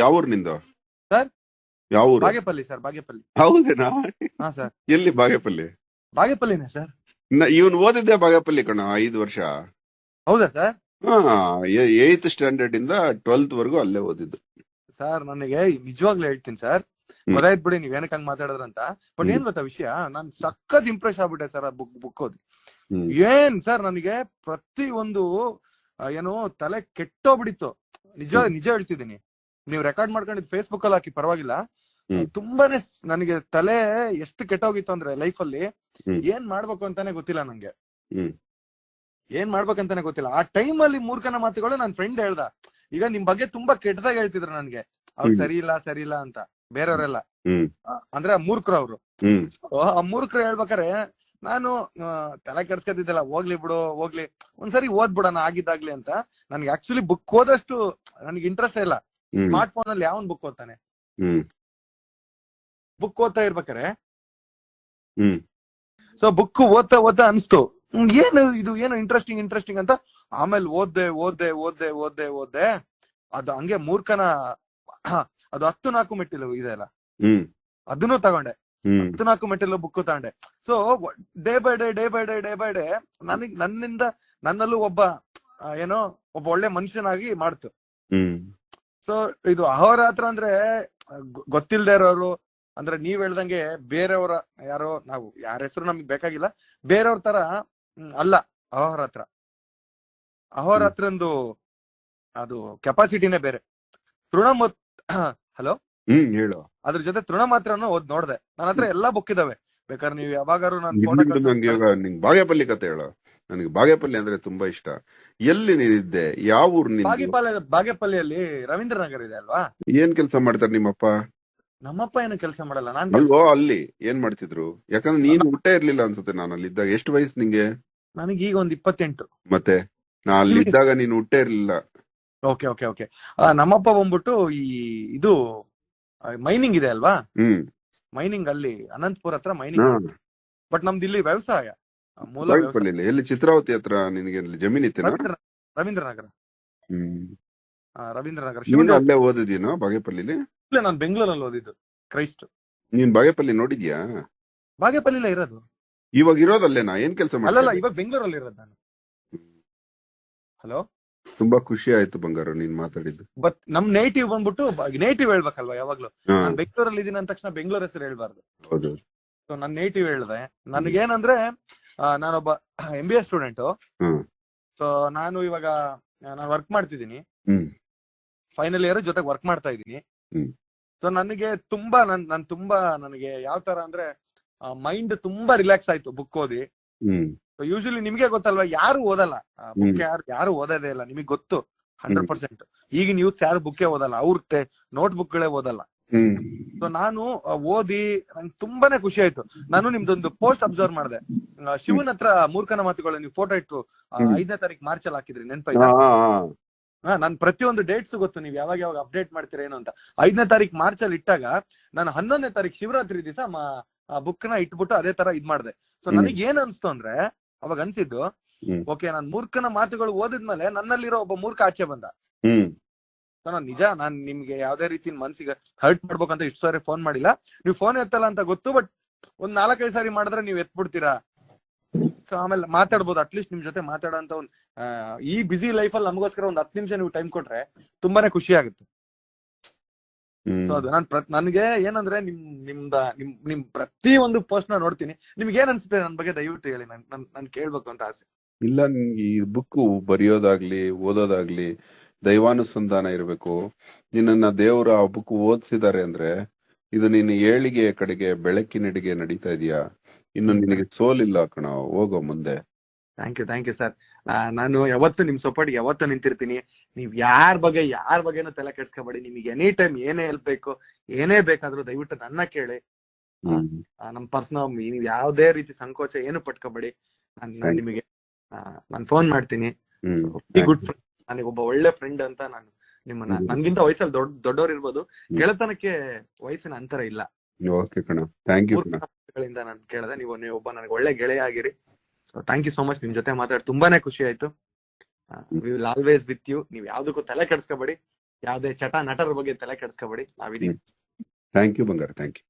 ಯಾವ ಊರಿನಿಂದ? ಸರ್? ಯಾವ ಊರು? ಬಾಗೇಪಲ್ಲಿ ಸರ್ ಬಾಗೇಪಲ್ಲಿ. ಹೌದೇನಾ? ಹಾ ಸರ್. ಎಲ್ಲಿ ಬಾಗೇಪಲ್ಲಿ? ಬಾಗೇಪಲ್ಲಿನೇ ಸರ್. ಇವನ್ ಓದಿದ್ದೆ ಬಾಗೇಪಲ್ಲಿ ಕಣ ಐದು ವರ್ಷ. ಹೌದಾ ಸರ್? ಹಾ ಏತ್ ಸ್ಟ್ಯಾಂಡರ್ಡ್ ಇಂದ ಟ್ವೆಲ್ತ್ ವರೆಗೂ ಅಲ್ಲೇ ಓದಿದ್ದು. ಸರ್ ನನಗೆ ನಿಜವಾಗ್ಲೂ ಹೇಳ್ತೀನಿ ಸರ್. ಗೊತ್ತಾಯ್ತು ಬಿಡಿ ನೀವ್ ಏನಕ್ಕೆ ಹಂಗ್ ಮಾತಾಡಿದ್ರಂತ ಬಟ್. ಏನ್ ಗೊತ್ತಾ ವಿಷಯ? ನಾನ್ ಸಖತ್ ಇಂಪ್ರೆಸ್ ಆಗ್ಬಿಟ್ಟೆ ಸರ್ ಆ ಬುಕ್ ಬುಕ್ ಓದಿ. ಹ್ಮ್. ಏನ್ ಸರ್ ನನಗೆ ಪ್ರತಿ ಒಂದು ಏನು ತಲೆ ಕೆಟ್ಟೋಗ್ಬಿಡಿತ್ತು ನಿಜ. ನಿಜ ಹೇಳ್ತಿದ್ದೀನಿ ನೀವು ರೆಕಾರ್ಡ್ ಮಾಡ್ಕೊಂಡಿದ್ ಫೇಸ್ಬುಕ್ ಅಲ್ಲಿ ಹಾಕಿ ಪರವಾಗಿಲ್ಲ. ತುಂಬಾನೇ ನನಗೆ ತಲೆ ಎಷ್ಟು ಕೆಟ್ಟೋಗಿತ್ತು ಅಂದ್ರೆ ಲೈಫ್ ಅಲ್ಲಿ. ಏನ್ ಮಾಡ್ಬೇಕು ಅಂತಾನೆ ಗೊತ್ತಿಲ್ಲ ನಂಗೆ. ಏನ್ ಮಾಡ್ಬೇಕಂತಾನೆ ಗೊತ್ತಿಲ್ಲ ಆ ಟೈಮ್ ಅಲ್ಲಿ ಮೂರ್ಖನ ಮಾತುಗಳು ನನ್ ಫ್ರೆಂಡ್ ಹೇಳ್ದ ಈಗ ನಿಮ್ ಬಗ್ಗೆ ತುಂಬಾ ಕೆಟ್ಟದಾಗ ಹೇಳ್ತಿದ್ರು ನನ್ಗೆ ಅವ್ರು. ಸರಿ ಇಲ್ಲ ಸರಿ ಇಲ್ಲ ಅಂತ ಬೇರೆಯವರೆಲ್ಲ. ಅಂದ್ರೆ ಮೂರ್ಖರು ಅವ್ರು ಆ ಮೂರ್ಖರು ಹೇಳ್ಬೇಕಾರೆ ನಾನು ತಲೆ ಕೆಡ್ಸ್ಕೊತಿದ್ದಲ್ಲ ಹೋಗ್ಲಿ ಬಿಡು ಹೋಗ್ಲಿ ಒಂದ್ಸರಿ ಓದ್ಬಿಡೋಣ ಆಗಿದ್ದಾಗ್ಲಿ ಅಂತ ನನ್ಗೆ ಆಕ್ಚುಲಿ ಬುಕ್ ಓದಷ್ಟು ನನಗೆ ಇಂಟ್ರೆಸ್ಟ್ ಇಲ್ಲ. ಸ್ಮಾರ್ಟ್ ಫೋನ್ ಅಲ್ಲಿ ಯಾವನ್ ಬುಕ್ ಓದ್ತಾನೆ? ಬುಕ್ ಓದ್ತಾ ಇರ್ಬೇಕಾರೆ ಸೊ ಬುಕ್ ಓದ್ತಾ ಓದ್ತಾ ಅನ್ಸ್ತು. ಏನು ಇದು ಏನು ಇಂಟ್ರೆಸ್ಟಿಂಗ್ ಇಂಟ್ರೆಸ್ಟಿಂಗ್ ಅಂತ? ಆಮೇಲೆ ಓದ್ದೆ ಓದ್ದೆ ಓದ್ದೆ ಓದ್ದೆ ಓದ್ದೆ. ಅದು ಹಂಗೆ ಮೂರ್ಖನ ಅದು ಹತ್ತು ನಾಲ್ಕು ಮೆಟ್ಟಿಲು ಇದೆ ಅಲ್ಲ? ಹ್ಮ್. ಅದನ್ನು ತಗೊಂಡೆ. ಹತ್ತು ನಾಲ್ಕು ಮೆಟ್ಟಿಲು ಬುಕ್ ತಗೊಂಡೆ. So day by day day by day day by day ನನಗ್ ನನ್ನಿಂದ ನನ್ನಲ್ಲೂ ಒಬ್ಬ ಏನೋ ಒಬ್ಬ ಒಳ್ಳೆ ಮನುಷ್ಯನಾಗಿ ಮಾಡ್ತು. ಸೊ ಇದು ಅಹೋರಾತ್ರ ಅಂದ್ರೆ ಗೊತ್ತಿಲ್ದೆ ಇರೋರು ಅಂದ್ರೆ ನೀವ್ ಹೇಳ್ದಂಗೆ ಬೇರೆಯವರ ಯಾರೋ ನಾವು ಯಾರ ಹೆಸರು ನಮ್ಗೆ ಬೇಕಾಗಿಲ್ಲ ಬೇರೆಯವ್ರ ತರ ಅಲ್ಲ ಅಹೋರಾತ್ರ ಅಹೋರಾತ್ರಂದು ಅದು ಕೆಪಾಸಿಟಿನೇ ಬೇರೆ. ತೃಣ ಮತ್ ಹಲೋ? ಹ್ಮ್ ಹೇಳು. ಅದ್ರ ಜೊತೆ ತೃಣ ಮಾತ್ರನು ಓದ್ ನೋಡ್ದೆ. ನನ್ನ ಹತ್ರ ಎಲ್ಲಾ ಬುಕ್ ಇದಾವೆ. ಬೇಕಾದ್ರೆ ನೀವು ಯಾವಾಗಾರು ನಾನು ಬಾಗೇಪಲ್ಲಿ ಕತೆ ಹೇಳು. ನನಗೆ ಬಾಗೇಪಲ್ಲಿ ಅಂದ್ರೆ ತುಂಬಾ ಇಷ್ಟ. ಎಲ್ಲಿ ನೀನಿದ್ದೆ ಯಾವ ಊರ್ ನಿಂದು? ಬಾಗೇಪಲ್ಲಿ ಬಾಗೇಪಲ್ಲಿಯಲ್ಲಿ ರವೀಂದ್ರ ನಗರ್ ಇದೆ ಅಲ್ವಾ? ಏನ್ ಕೆಲಸ ಮಾಡ್ತಾರೆ ನಿಮ್ಮಪ್ಪ? ನಮ್ಮಪ್ಪ ಏನು ಕೆಲಸ ಮಾಡಲ್ಲ ನಾನ್ ಅಲ್ವೋ ಅಲ್ಲಿ ಏನ್ ಮಾಡ್ತಿದ್ರು? ಯಾಕಂದ್ರೆ ನೀನು ಹುಟ್ಟೇ ಇರ್ಲಿಲ್ಲ ಅನ್ಸುತ್ತೆ ನಾನು ಅಲ್ಲಿದ್ದಾಗ. ಎಷ್ಟು ವಯಸ್ಸು ನಿಂಗೆ? ನನಗೆ ಈಗ ಒಂದ್ ಇಪ್ಪತ್ತೆಂಟು. ಮತ್ತೆ? ನಾ ಅಲ್ಲಿದ್ದಾಗ ನೀನು ಹುಟ್ಟೆ ಇರ್ಲಿಲ್ಲ. Okay okay okay. ನಮ್ಮಪ್ಪ ಬಂದ್ಬಿಟ್ಟು ಈ ಇದು ಮೈನಿಂಗ್ ಇದೆ ಅಲ್ವಾ? ಹ್ಮ್. ಮೈನಿಂಗ್ ಅಲ್ಲಿ ಅನಂತಪುರ ಹತ್ರ ಮೈನಿಂಗ್ ಹಾ. ಬಟ್ ನಮ್ದು ಇಲ್ಲಿ ವ್ಯವಸಾಯ. ಮೂಲ ಬಾಗೇಪಲ್ಲಿ ಎಲ್ಲಿ ಚಿತ್ರಾವತಿ ಹತ್ರ ನಿನಗೆ ಜಮೀನ್ ಇತ್ತೇನಾ? ರವೀಂದ್ರ ನಗರ ಹ್ಮ್. ರವೀಂದ್ರ ನಗರ ನೀನು ಅಲ್ಲೇ ಓದಿದೀನೋ ಬಾಗೇಪಲ್ಲಿಲಿ? ನಾನು ಬೆಂಗಳೂರಲ್ಲಿ ಓದಿದ್ದು ಕ್ರೈಸ್ಟ್. ನೀನ್ ಬಾಗೇಪಲ್ಲಿ ನೋಡಿದ್ಯಾ? ಬಾಗೇಪಲ್ಲಿಲ್ಲ ಇರೋದು. ಇವಾಗ ಇರೋದಲ್ಲೇನಾ? ಏನ್ ಕೆಲಸ ಅಲ್ಲಲ್ಲ ಇವಾಗ ಬೆಂಗಳೂರಲ್ಲಿ ಇರೋದು ನಾನು. ಹಲೋ? ತುಂಬಾ ಖುಷಿ ಆಯ್ತು ಬಂಗಾರ ನೀನ್ ಮಾತಾಡಿದ್ದು. ಬಟ್ ನಮ್ ನೇಟಿವ್ ಬಂದ್ಬಿಟ್ಟು ನೇಟಿವ್ ಹೇಳ್ಬೇಕಲ್ವಾ ಯಾವಾಗ್ಲೂ? ನಾನು ಬೆಂಗಳೂರಲ್ಲಿ ಇದೀನಿ ಅಂದ ತಕ್ಷಣ ಬೆಂಗಳೂರು ಹೆಸರು ಹೇಳ್ಬಾರ್ದು. ಹೌದು. ಸೊ ನನ್ನ ನೇಟಿವ್ ಹೇಳ್ದೆ. ನನಗೇನಂದ್ರೆ ನಾನೊಬ್ಬ M B A student so ನಾನು ಇವಾಗ ನಾನು ವರ್ಕ್ ಮಾಡ್ತಿದ್ದೀನಿ. ಫೈನಲ್ ಇಯರ್ ಜೊತೆಗೆ ವರ್ಕ್ ಮಾಡ್ತಾ ಇದ್ದೀನಿ. ಸೊ ನನಗೆ ತುಂಬಾ ನನ್ ನನ್ ತುಂಬಾ ನನಗೆ ಯಾವ ತರ ಅಂದ್ರೆ ಮೈಂಡ್ ತುಂಬಾ ರಿಲ್ಯಾಕ್ಸ್ ಆಯ್ತು ಬುಕ್ ಓದಿ. ಯೂಶಲಿ ನಿಮ್ಗೆ ಗೊತ್ತಲ್ವಾ ಯಾರು ಓದಲ್ಲ. ಬುಕ್ ಯಾರು ಯಾರು ಓದೋದೇ ಇಲ್ಲ ನಿಮಗೆ ಗೊತ್ತು. Hundred percent. ಈಗಿನ ಯೂತ್ಸ್ ಯಾರು ಬುಕ್ಕೇ ಓದಲ್ಲ ಅವ್ರ ನೋಟ್ ಬುಕ್ ಗಳೇ ಓದಲ್ಲ ಸೊ ನಾನು ಓದಿ ನಂಗೆ ತುಂಬಾನೇ ಖುಷಿ ಆಯ್ತು. ನಾನು ನಿಮ್ದೊಂದು ಪೋಸ್ಟ್ ಅಬ್ಸರ್ವ್ ಮಾಡಿದೆ. ಶಿವನ್ ಹತ್ರ ಮೂರ್ಖನ ಮಾತುಗಳು ನೀವು ಫೋಟೋ ಇಟ್ಟು. ಐದನೇ ತಾರೀಕು ಮಾರ್ಚ್ ಅಲ್ಲಿ ಹಾಕಿದ್ರಿ ನೆನಪಾಯ್ತಾ ಹಾ, ನಾನು ಪ್ರತಿಯೊಂದು ಡೇಟ್ಸ್ ಗೊತ್ತು ನೀವು ಯಾವಾಗ ಯಾವಾಗ ಅಪ್ಡೇಟ್ ಮಾಡ್ತೀರಾ ಏನು ಅಂತ. ಐದನೇ ತಾರೀಕು ಮಾರ್ಚ್ ಅಲ್ಲಿ ಇಟ್ಟಾಗ ನಾನು ಹನ್ನೊಂದನೇ ತಾರೀಕು ಶಿವರಾತ್ರಿ ದಿವಸ ಬುಕ್ನ ಇಟ್ಬಿಟ್ಟು ಅದೇ ತರ ಇದ್ ಮಾಡ್ದೆ. ಸೊ. ನನಗೆ ಏನ್ ಅನ್ಸ್ತು ಅಂದ್ರೆ ಅವಾಗ ಅನ್ಸಿದ್ದು ಓಕೆ ನಾನ್ ಮೂರ್ಖನ ಮಾತುಗಳು ಓದಿದ್ಮೇಲೆ ನನ್ನಲ್ಲಿರೋ ಒಬ್ಬ ಮೂರ್ಖ ಆಚೆ ಬಂದ. ನಾನ್ ನಿಜ ನಾನ್ ನಿಮ್ಗೆ ಯಾವ್ದೇ ರೀತಿ ಮನ್ಸಿಗೆ ಹರ್ಟ್ ಮಾಡ್ಬೇಕಂತ ಇಷ್ಟು ಸಾರಿ ಫೋನ್ ಮಾಡಿಲ್ಲ. ನೀವು ಫೋನ್ ಎತ್ತಲ್ಲ ಅಂತ ಗೊತ್ತು ಬಟ್ ಒಂದ್ ನಾಲ್ಕೈದು ಸಾರಿ ಮಾಡಿದ್ರೆ ನೀವ್ ಎತ್ಬಿಡ್ತೀರಾ? ಸೊ ಆಮೇಲೆ ಮಾತಾಡ್ಬೋದು ಅಟ್ಲೀಸ್ಟ್ ನಿಮ್ ಜೊತೆ ಮಾತಾಡೋಂತ ಒಂದ್ ಈ ಬಿಸಿ ಲೈಫ್ ಅಲ್ಲಿ ನಮಗೋಸ್ಕರ ಒಂದ್ ಹತ್ತು ನಿಮಿಷ ನೀವು ಟೈಮ್ ಕೊಟ್ರೆ ತುಂಬಾನೇ ಖುಷಿ ಆಗುತ್ತೆ. ಸೊ ಅದು ನಾನ್ ನನ್ಗೆ ಏನಂದ್ರೆ ನಿಮ್ ನಿಮ್ದ ನಿಮ್ ನಿಮ್ ಪ್ರತಿ ಒಂದು ಪೋಸ್ಟ್ನ ನೋಡ್ತೀನಿ. ನಿಮ್ಗೆ ಏನ್ ಅನ್ಸುತ್ತೆ ನನ್ ಬಗ್ಗೆ ದಯವಿಟ್ಟು ಹೇಳಿ ನನ್ ನನ್ ಕೇಳ್ಬೇಕು ಅಂತ ಆಸೆ. ಇಲ್ಲ ನಿಮ್ಗೆ ಈ ಬುಕ್ ಬರೆಯೋದಾಗ್ಲಿ ಓದೋದಾಗ್ಲಿ ದೈವಾನುಸಂಧಾನ ಇರಬೇಕು. ನಿನ್ನನ್ನ ದೇವರು ಆ ಬುಕ್ ಓದಿಸಿದ್ದಾರೆ ಅಂದ್ರೆ ಇದು ನಿನ್ನ ಏಳಿಗೆಯ ಕಡೆಗೆ ಬೆಳಕಿನೆಡೆಗೆ ನಡೀತಾ ಇದೆಯಾ? ಇನ್ನು ನಿನಗೆ ಸೋಲಿಲ್ಲ ಕಣ ಹೋಗೋ ಮುಂದೆ. Thank you thank you sir ನಾನು ಯಾವತ್ತು ನಿಮ್ ಸಪೋರ್ಟ್ ಯಾವತ್ತು ನಿಂತಿರ್ತೀನಿ. ನೀವ್ ಯಾರ ಬಗ್ಗೆ ಯಾರ ಬಗ್ಗೆನೂ ತಲೆ ಕೆಡ್ಸ್ಕೊಬೇಡಿ. ನಿಮಗೆ ಎನಿ ಟೈಮ್ ಏನೇ ಹೆಲ್ಪ್ ಬೇಕು ಏನೇ ಬೇಕಾದ್ರೂ ದಯವಿಟ್ಟು ನನ್ನ ಕೇಳಿ. ನಮ್ ಪರ್ಸನಲ್ ನೀವ್ ಯಾವ್ದೇ ರೀತಿ ಸಂಕೋಚ ಏನು ಪಟ್ಕೋಬೇಡಿ. ನಾನು ನಿಮಗೆ ನಾನು ಫೋನ್ ಮಾಡ್ತೀನಿ. ಗುಡ್ ಫ್ರೆಂಡ್ ನನಗೆ ಒಬ್ಬ ಒಳ್ಳೆ ಫ್ರೆಂಡ್ ಅಂತ ನಾನು ನಿಮ್ಮನ್ನ. ನನ್ಗಿಂತ ವಯಸ್ಸಲ್ಲಿ ದೊಡ್ಡ ದೊಡ್ಡವ್ರು ಇರ್ಬೋದು ಗೆಳೆತನಕ್ಕೆ ವಯಸ್ಸಿನ ಅಂತರ ಇಲ್ಲ. ಓಕೆ ಕಣ. ಥ್ಯಾಂಕ್ ಯು ಕಣ. ಗಳಿಂದ ನಾನು ಕೇಳಿದೆ, ನೀವು ನೀವು ಒಬ್ಬ ನನಗೆ ಒಳ್ಳೆ ಗೆಳೆಯ ಆಗಿರಿ. So thank you so much ನಿಮ್ ಜೊತೆ ಮಾತಾಡಿ ತುಂಬಾನೇ ಖುಷಿ ಆಯ್ತು. ವಿಲ್ ಆಲ್ವೇಸ್ ವಿತ್ ಯು ನೀವ್ ಯಾವ್ದಕ್ಕೂ ತಲೆ ಕೆಡ್ಸ್ಕೊಬೇಡಿ. ಯಾವ್ದೇ ಚಟ ನಟರ ಬಗ್ಗೆ ತಲೆ ಕೆಡ್ಸ್ಕೊಬೇಡಿ. ನಾವಿದೀವಿ. ಥ್ಯಾಂಕ್ ಯು ಬಂಗಾರ. Thank you